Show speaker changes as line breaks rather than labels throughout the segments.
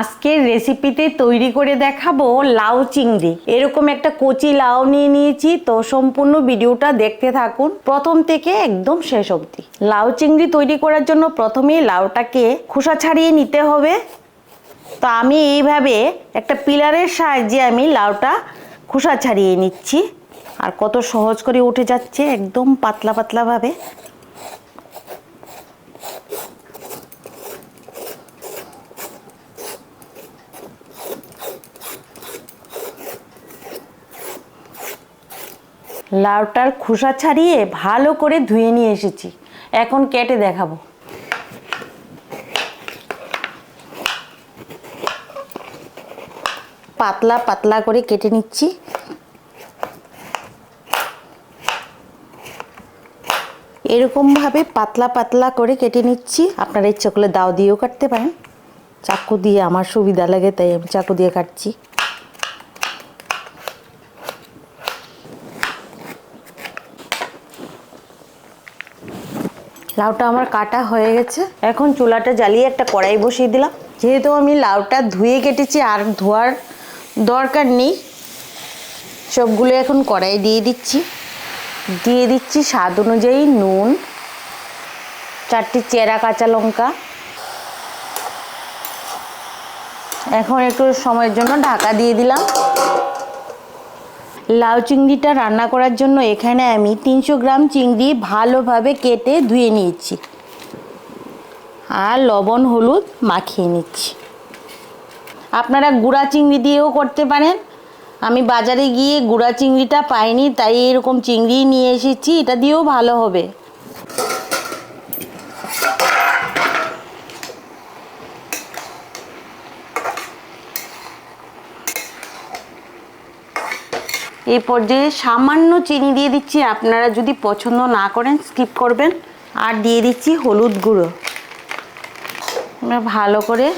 আজকের রেসিপিতে তৈরি করে দেখাবো লাউ চিংড়ি। এরকম একটা কচি লাউ নিয়ে নিয়েছি, তো সম্পূর্ণ ভিডিওটা দেখতে থাকুন। প্রথম থেকে একদম শেষ অবধি। লাউ চিংড়ি তৈরি করার জন্য প্রথমেই লাউটাকে খোসা ছাড়িয়ে নিতে হবে। তো আমি এইভাবে একটা পিলারের সাহায্যে আমি লাউটা খোসা ছাড়িয়ে নিচ্ছি। আর কত সহজ করে উঠে যাচ্ছে, একদম পাতলা, পাতলাভাবে। লাউটার খোসা ছাড়িয়ে ভালো করে ধুয়ে নিয়ে এসেছি। এখন কেটে দেখাবো। পাতলা পাতলা করে কেটে নিচ্ছি। এরকমভাবে পাতলা পাতলা করে কেটে নিচ্ছি। আপনারা ইচ্ছা করলে দাও দিয়েও কাটতে পারেন। চাকু দিয়ে আমার সুবিধা লাগে, তাই আমি চাকু দিয়ে কাটছি। লাউটা আমার কাটা হয়ে গেছে। এখন চুলাটা জ্বালিয়ে একটা কড়াই বসিয়ে দিলাম। যেহেতু আমি লাউটা ধুয়ে কেটেছি আর ধোয়ার দরকার নেই, সবগুলো এখন কড়াই দিয়ে দিচ্ছি। দিয়ে দিচ্ছি স্বাদ অনুযায়ী নুন, চারটি চেরা কাঁচা লঙ্কা। এখন একটু সময়ের জন্য ঢাকা দিয়ে দিলাম। লাউ চিংড়িটা রান্না করার জন্য এখানে আমি তিনশো গ্রাম চিংড়ি ভালোভাবে কেটে ধুয়ে নিয়েছি। আর লবণ, হলুদ মাখিয়ে নিচ্ছি। আপনারা গুঁড়া চিংড়ি দিয়েও করতে পারেন। আমি বাজারে গিয়ে গুঁড়া চিংড়িটা পাইনি, তাই এরকম চিংড়ি নিয়ে এসেছি, এটা দিয়েও ভালো হবে। এই পর্যায়ে সামান্য চিনি দিয়ে দিচ্ছি। আপনারা যদি পছন্দ না করেন স্কিপ করবেন। আর দিয়ে দিচ্ছি হলুদ গুঁড়ো। আমরা ভালো করে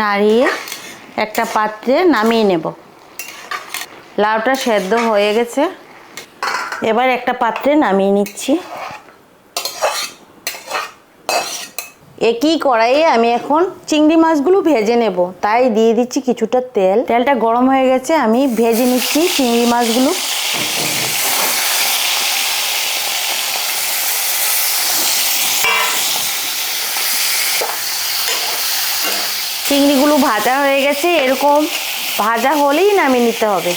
নাড়িয়ে একটা পাত্রে নামিয়ে নেব। লাউটা সেদ্ধ হয়ে গেছে। এবার একটা পাত্রে নামিয়ে নিচ্ছি। একই কড়াইয়ে আমি এখন চিংড়ি মাছগুলো ভেজে নেব। তাই দিয়ে দিচ্ছি কিছুটা তেল। তেলটা গরম হয়ে গেছে, আমি ভেজে নিচ্ছি চিংড়ি মাছগুলো। চিংড়িগুলো ভাজা হয়ে গেছে, এরকম ভাজা হলেই নামিয়ে নিতে হবে।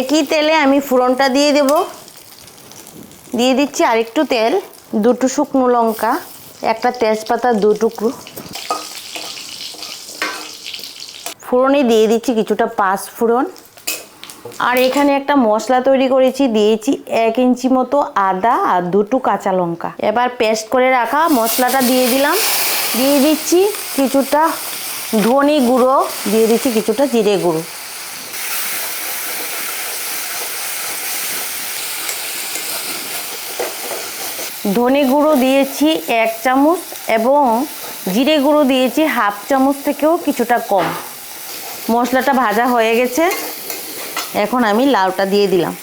একই তেলে আমি ফোড়নটা দিয়ে দেব। দিয়ে দিচ্ছি আরেকটু তেল, দুটো শুকনো লঙ্কা, একটা তেজপাতা দু টুকরো। ফোড়নে দিয়ে দিচ্ছি কিছুটা পাঁচ ফোড়ন। আর এখানে একটা মশলা তৈরি করেছি, দিয়েছি এক ইঞ্চি মতো আদা আর দুটো কাঁচা লঙ্কা। এবার পেস্ট করে রাখা মশলাটা দিয়ে দিলাম। দিয়ে দিচ্ছি কিছুটা ধনে গুঁড়ো, দিয়ে দিচ্ছি কিছুটা জিরে গুঁড়ো। ধনে গুঁড়ো দিয়েছি এক চামচ এবং জিরে গুঁড়ো দিয়েছি হাফ চামচ থেকেও কিছুটা কম। মশলাটা ভাজা হয়ে গেছে। এখন আমি লাউটা দিয়ে দিলাম।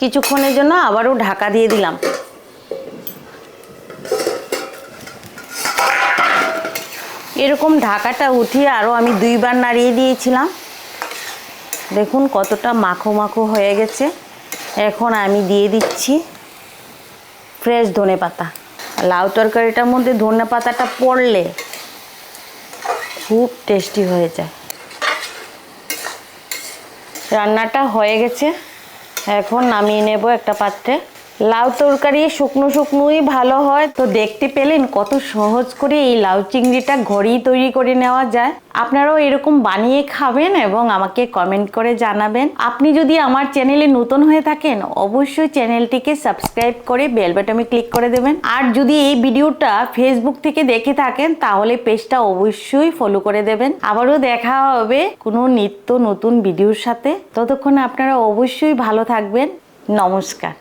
কিছুক্ষণের জন্য আবারও ঢাকা দিয়ে দিলাম। এরকম ঢাকাটা উঠিয়ে আরও আমি দুইবার নাড়িয়ে দিয়েছিলাম। দেখুন কতটা মাখো মাখো হয়ে গেছে। এখন আমি দিয়ে দিচ্ছি ফ্রেশ ধনে পাতা। লাউ তরকারিটার মধ্যে ধনে পাতাটা পড়লে খুব টেস্টি হয়ে যায়। রান্নাটা হয়ে গেছে। এখন নামিয়ে নেব একটা পাত্রে। লাউ তরকারি শুকনো শুকনোই ভালো হয়। তো দেখতে পেলেন কত সহজ করে এই লাউ চিংড়িটা ঘরেই তৈরি করে নেওয়া যায়। আপনারাও এরকম বানিয়ে খাবেন এবং আমাকে কমেন্ট করে জানাবেন। আপনি যদি আমার চ্যানেলে নতুন হয়ে থাকেন, অবশ্যই চ্যানেলটিকে সাবস্ক্রাইব করে বেল বাটনে ক্লিক করে দেবেন। আর যদি এই ভিডিওটা ফেসবুক থেকে দেখে থাকেন, তাহলে পেজটা অবশ্যই ফলো করে দেবেন। আবারও দেখা হবে কোনো নিত্য নতুন ভিডিওর সাথে। ততক্ষণ আপনারা অবশ্যই ভালো থাকবেন। নমস্কার।